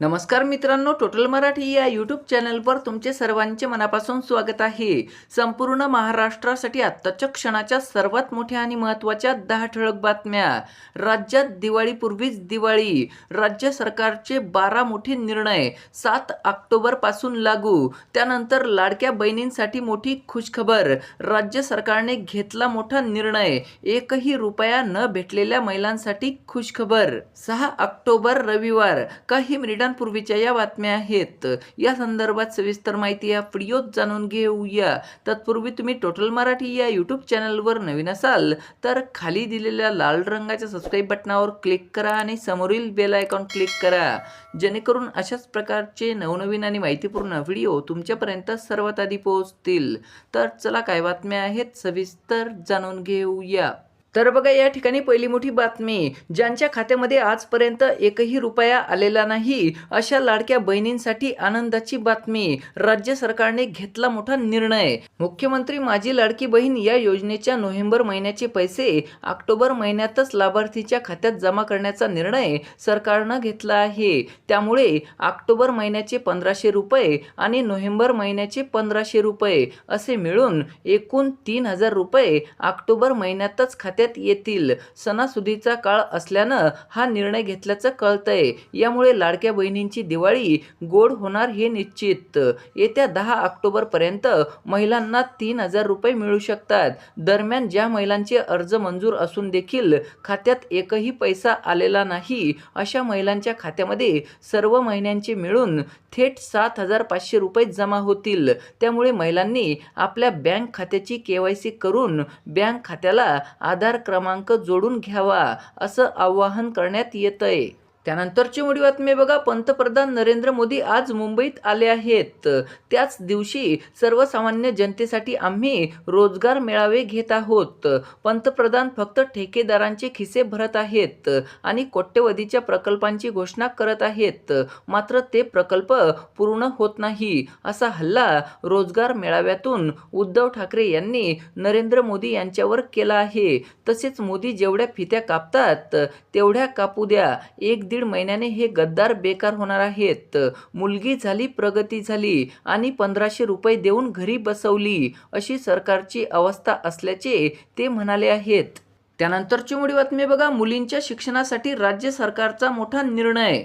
नमस्कार मित्रांनो टोटल मराठी या यूट्यूब चॅनलवर तुमचे सर्वांचे मनापासून स्वागत आहे. संपूर्ण महाराष्ट्रासाठी आत्ताच्या क्षणाच्या सर्वात मोठ्या आणि महत्त्वाच्या दहा ठळक बातम्या. राज्यात दिवाळीपूर्वीच दिवाळी. राज्य सरकारचे बारा मोठे निर्णय. सात ऑक्टोबरपासून लागू. त्यानंतर लाडक्या बहिणींसाठी मोठी खुशखबर. राज्य सरकारने घेतला मोठा निर्णय. एकही रुपया न भेटलेल्या महिलांसाठी खुशखबर. सहा ऑक्टोबर रविवार. काही मिनिटांपूर्वीच्या या बातम्या आहेत. या संदर्भात सविस्तर माहिती या व्हिडिओत जाणून घेऊया. तत्पूर्वी तुम्ही टोटल मराठी या यूट्यूब चॅनलवर नवीन असाल तर खाली दिलेल्या लाल रंगाच्या सबस्क्राईब बटनावर क्लिक करा आणि समोरील बेल आयकॉन क्लिक करा. जेणेकरून अशाच प्रकारचे नवनवीन आणि माहितीपूर्ण व्हिडिओ तुमच्यापर्यंत सर्वात आधी पोहोचतील. तर चला काय बातम्या आहेत सविस्तर जाणून घेऊया. तर बघा या ठिकाणी पहिली मोठी बातमी. ज्यांच्या खात्यामध्ये आजपर्यंत एकही रुपया आलेला नाही अशा लाडक्या बहिणींसाठी आनंदाची बातमी. राज्य सरकारने घेतला मोठा निर्णय. मुख्यमंत्री माझी लाडकी बहीण या योजनेच्या नोव्हेंबर महिन्याचे पैसे ऑक्टोबर महिन्यातच लाभार्थीच्या खात्यात जमा करण्याचा निर्णय सरकारनं घेतला आहे. त्यामुळे ऑक्टोबर महिन्याचे पंधराशे रुपये आणि नोव्हेंबर महिन्याचे पंधराशे रुपये असे मिळून एकूण तीन हजार रुपये ऑक्टोबर महिन्यातच खात्यात येतील. सणासुदीचा काळ असल्यानं हा निर्णय घेतल्याचं कळतंय. यामुळे लाडक्या बहिणींची दिवाळी गोड होणार हे निश्चित. येत्या दहा ऑक्टोबरपर्यंत महिलांना तीन हजार रुपये मिळू शकतात. दरम्यान ज्या महिलांचे अर्ज मंजूर असून देखील खात्यात एकही पैसा आलेला नाही अशा महिलांच्या खात्यामध्ये सर्व महिन्यांचे मिळून थेट सात हजार पाचशे रुपये जमा होतील. त्यामुळे महिलांनी आपल्या बँक खात्याची के वाय सी करून बँक खात्याला आधार क्रमांक जोडून घ्यावा असं आवाहन करण्यात येतंय. त्यानंतरची मोठी बातमी बघा. पंतप्रधान नरेंद्र मोदी आज मुंबईत आले आहेत. त्याच दिवशी सर्वसामान्य जनतेसाठी आम्ही रोजगार मेळावे घेत आहोत. पंतप्रधान फक्त ठेकेदारांचे खिसे भरत आहेत आणि कोट्यवधीच्या प्रकल्पांची घोषणा करत आहेत. मात्र ते प्रकल्प पूर्ण होत नाही. असा हल्ला रोजगार मेळाव्यातून उद्धव ठाकरे यांनी नरेंद्र मोदी यांच्यावर केला आहे. तसेच मोदी जेवढ्या फित्या कापतात तेवढ्या कापू द्या. एक दीड महिन्याने हे गद्दार बेकार होणार आहेत. मुलगी झाली प्रगती झाली आणि पंधराशे रुपये देऊन घरी बसवली अशी सरकारची अवस्था असल्याचे ते म्हणाले आहेत. त्यानंतरची मोठी बातमी बघा. मुलींच्या शिक्षणासाठी राज्य सरकारचा मोठा निर्णय.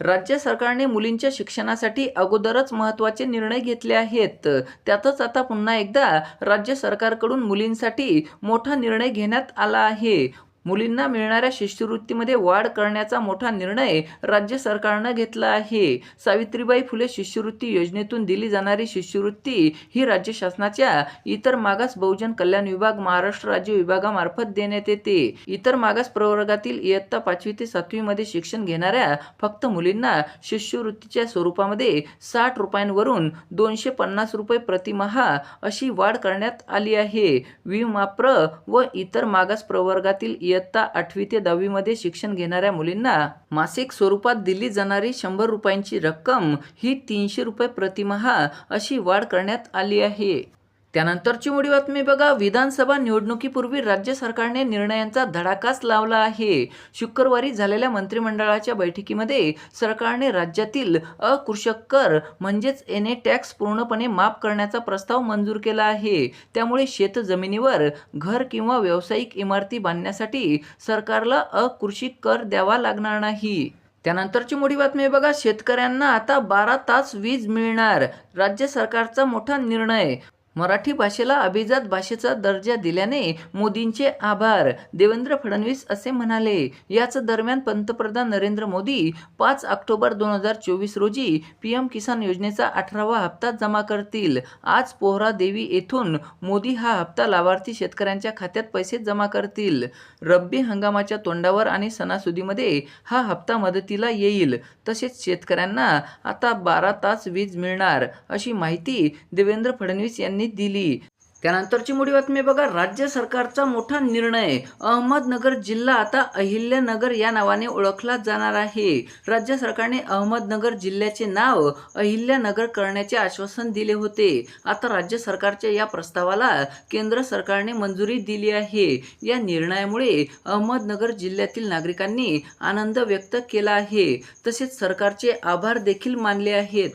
राज्य सरकारने मुलींच्या शिक्षणासाठी अगोदरच महत्त्वाचे निर्णय घेतले आहेत. त्यातच आता पुन्हा एकदा राज्य सरकारकडून मुलींसाठी मोठा निर्णय घेण्यात आला आहे. मुलींना मिळणाऱ्या शिष्यवृत्तीमध्ये वाढ करण्याचा मोठा निर्णय राज्य सरकारनं घेतला आहे. सावित्रीबाई फुले शिष्यवृत्ती योजनेतून दिली जाणारी शिष्यवृत्ती ही राज्य शासनाच्या इतर मागास बहुजन कल्याण विभाग महाराष्ट्र राज्य विभागामार्फत देण्यात येते. इतर मागास प्रवर्गातील इयत्ता पाचवी ते सातवीमध्ये शिक्षण घेणाऱ्या फक्त मुलींना शिष्यवृत्तीच्या स्वरूपामध्ये साठ रुपयांवरून दोनशे पन्नास रुपये प्रतिमहा अशी वाढ करण्यात आली आहे. विमाप्र व इतर मागास प्रवर्गातील इयत्ता आठवी ते दहावीमध्ये शिक्षण घेणाऱ्या मुलींना मासिक स्वरूपात दिली जाणारी शंभर रुपयांची रक्कम ही तीनशे रुपये प्रतिमहा अशी वाढ करण्यात आली आहे. त्यानंतरची मोठी बातमी बघा. विधानसभा निवडणुकीपूर्वी राज्य सरकारने निर्णयांचा धडाकाच लावला आहे. शुक्रवारी झालेल्या मंत्रिमंडळाच्या बैठकीमध्ये सरकारने राज्यातील अकृषक कर म्हणजेच एन ए टॅक्स पूर्णपणे माफ करण्याचा प्रस्ताव मंजूर केला आहे. त्यामुळे शेत जमिनीवर घर किंवा व्यावसायिक इमारती बांधण्यासाठी सरकारला अकृषी कर द्यावा लागणार नाही. त्यानंतरची मोठी बातमी बघा. शेतकऱ्यांना आता बारा तास वीज मिळणार. राज्य सरकारचा मोठा निर्णय मराठी भाषेला अभिजात भाषेचा दर्जा दिल्याने मोदींचे आभार. देवेंद्र फडणवीस असे म्हणाले याच दरम्यान पंतप्रधान नरेंद्र मोदी पाच ऑक्टोबर दोन हजार चोवीस रोजी पी एम किसान योजनेचा अठरावा हप्ता जमा करतील. आज पोहरा देवी येथून मोदी हा हप्ता लाभार्थी शेतकऱ्यांच्या खात्यात पैसे जमा करतील. रब्बी हंगामाच्या तोंडावर आणि सणासुदीमध्ये हा हप्ता मदतीला येईल. तसेच शेतकऱ्यांना आता बारा तास वीज मिळणार अशी माहिती देवेंद्र फडणवीस यांनी दिली. त्यानंतरची मोठी बातमी बघा राज्य सरकारचा मोठा निर्णय. अहमदनगर जिल्हा आता अहिल्यानगर या नावाने ओळखला जाणार आहे. राज्य सरकारने अहमदनगर जिल्ह्याचे नाव अहिल्यानगर करण्याचे आश्वासन दिले होते. आता राज्य सरकारच्या या प्रस्तावाला केंद्र सरकारने मंजुरी दिली आहे. या निर्णयामुळे अहमदनगर जिल्ह्यातील नागरिकांनी आनंद व्यक्त केला आहे. तसेच सरकारचे आभार देखील मानले आहेत.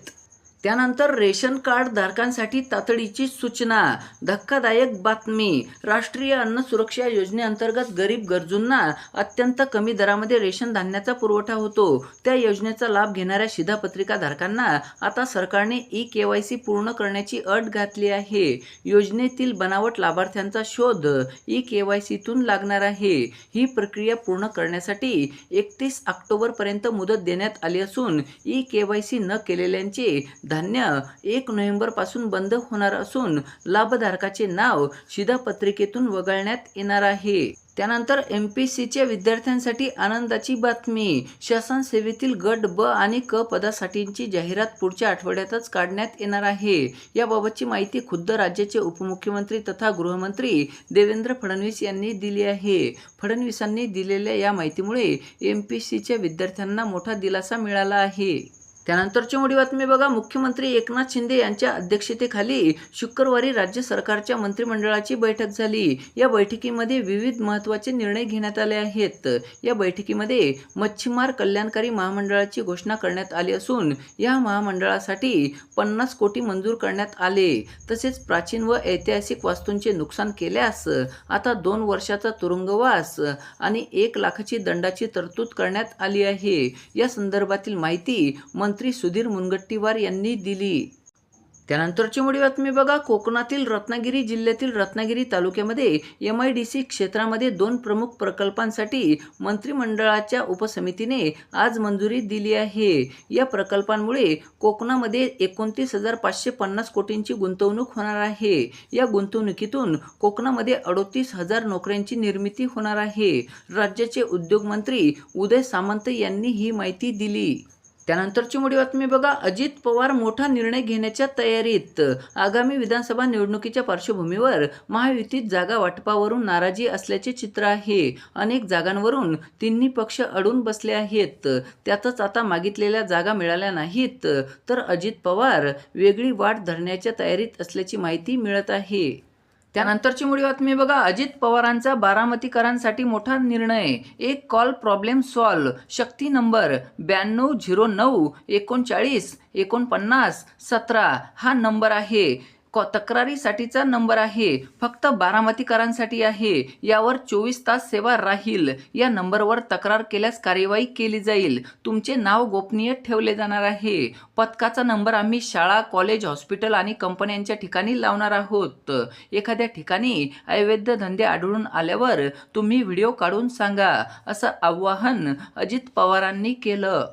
त्यानंतर रेशन कार्ड धारकांसाठी तातडीची सूचना. धक्कादायक बातमी. राष्ट्रीय अन्न सुरक्षा योजनेअंतर्गत गरीब गरजूंना अत्यंत कमी दरामध्ये रेशन धान्याचा पुरवठा होतो. त्या योजनेचा लाभ घेणाऱ्या शिधापत्रिका धारकांना आता सरकारने ई के वाय सी पूर्ण करण्याची अट घातली आहे. योजनेतील बनावट लाभार्थ्यांचा शोध ई के वाय सीतून लागणार आहे. ही प्रक्रिया पूर्ण करण्यासाठी एकतीस ऑक्टोबरपर्यंत मुदत देण्यात आली असून ई के वाय सी न केलेल्यांचे धान्य एक नोव्हेंबरपासून बंद होणार असून लाभधारकाचे नाव शिधापत्रिकेतून वगळण्यात येणार आहे. त्यानंतर एम पी सीच्या विद्यार्थ्यांसाठी आनंदाची बातमी. शासन सेवेतील गट ब आणि क पदासाठींची जाहिरात पुढच्या आठवड्यातच काढण्यात येणार आहे. याबाबतची माहिती खुद्द राज्याचे उपमुख्यमंत्री तथा गृहमंत्री देवेंद्र फडणवीस यांनी दिली आहे. फडणवीसांनी दिलेल्या या माहितीमुळे एम पी सीच्या विद्यार्थ्यांना मोठा दिलासा मिळाला आहे. त्यानंतरची मोठी बातमी बघा. मुख्यमंत्री एकनाथ शिंदे यांच्या अध्यक्षतेखाली शुक्रवारी राज्य सरकारच्या मंत्रिमंडळाची बैठक झाली. या बैठकीमध्ये विविध महत्त्वाचे निर्णय घेण्यात आले आहेत. या बैठकीमध्ये मच्छीमार कल्याणकारी महामंडळाची घोषणा करण्यात आली असून या महामंडळासाठी पन्नास कोटी मंजूर करण्यात आले. तसेच प्राचीन व ऐतिहासिक वास्तूंचे नुकसान केल्यास आता दोन वर्षाचा तुरुंगवास आणि एक लाखाची दंडाची तरतूद करण्यात आली आहे. या संदर्भातील माहिती मंत्री सुधीर मुनगट्टीवार यांनी दिली. त्यानंतरची मोठी बातमी बघा. कोकणातील रत्नागिरी जिल्ह्यातील रत्नागिरी तालुक्यामध्ये एम आय डी सी क्षेत्रामध्ये दोन प्रमुख प्रकल्पांसाठी मंत्रिमंडळाच्या उपसमितीने आज मंजुरी दिली आहे. या प्रकल्पांमुळे कोकणामध्ये एकोणतीस हजार पाचशे पन्नास कोटींची गुंतवणूक होणार आहे. या गुंतवणुकीतून कोकणामध्ये अडोतीस हजार नोकऱ्यांची निर्मिती होणार आहे. राज्याचे उद्योगमंत्री उदय सामंत यांनी ही माहिती दिली. त्यानंतरची मोठी बातमी बघा. अजित पवार मोठा निर्णय घेण्याच्या तयारीत. आगामी विधानसभा निवडणुकीच्या पार्श्वभूमीवर महायुतीत जागा वाटपावरून नाराजी असल्याचे चित्र आहे. अनेक जागांवरून तिन्ही पक्ष अडून बसले आहेत. त्यातच आता मागितलेल्या जागा मिळाल्या नाहीत. तर अजित पवार वेगळी वाट धरण्याच्या तयारीत असल्याची माहिती मिळत आहे. त्यानंतरची मुळी बातमी बघा. अजित पवारांचा बारामतीकरांसाठी मोठा निर्णय. एक call problem solve Shakti number ब्याण्णव झिरो नऊ एकोणचाळीस एकोणपन्नास सतरा हा नंबर आहे. कॉ तक्रारीसाठीचा नंबर आहे. फक्त बारामतीकरांसाठी आहे. यावर चोवीस तास सेवा राहील. या नंबरवर तक्रार केल्यास कार्यवाही केली जाईल. तुमचे नाव गोपनीय ठेवले जाणार आहे. पथकाचा नंबर आम्ही शाळा कॉलेज हॉस्पिटल आणि कंपन्यांच्या ठिकाणी लावणार आहोत. एखाद्या ठिकाणी अवैध धंदे आढळून आल्यावर तुम्ही व्हिडिओ काढून सांगा असं आवाहन अजित पवारांनी केलं.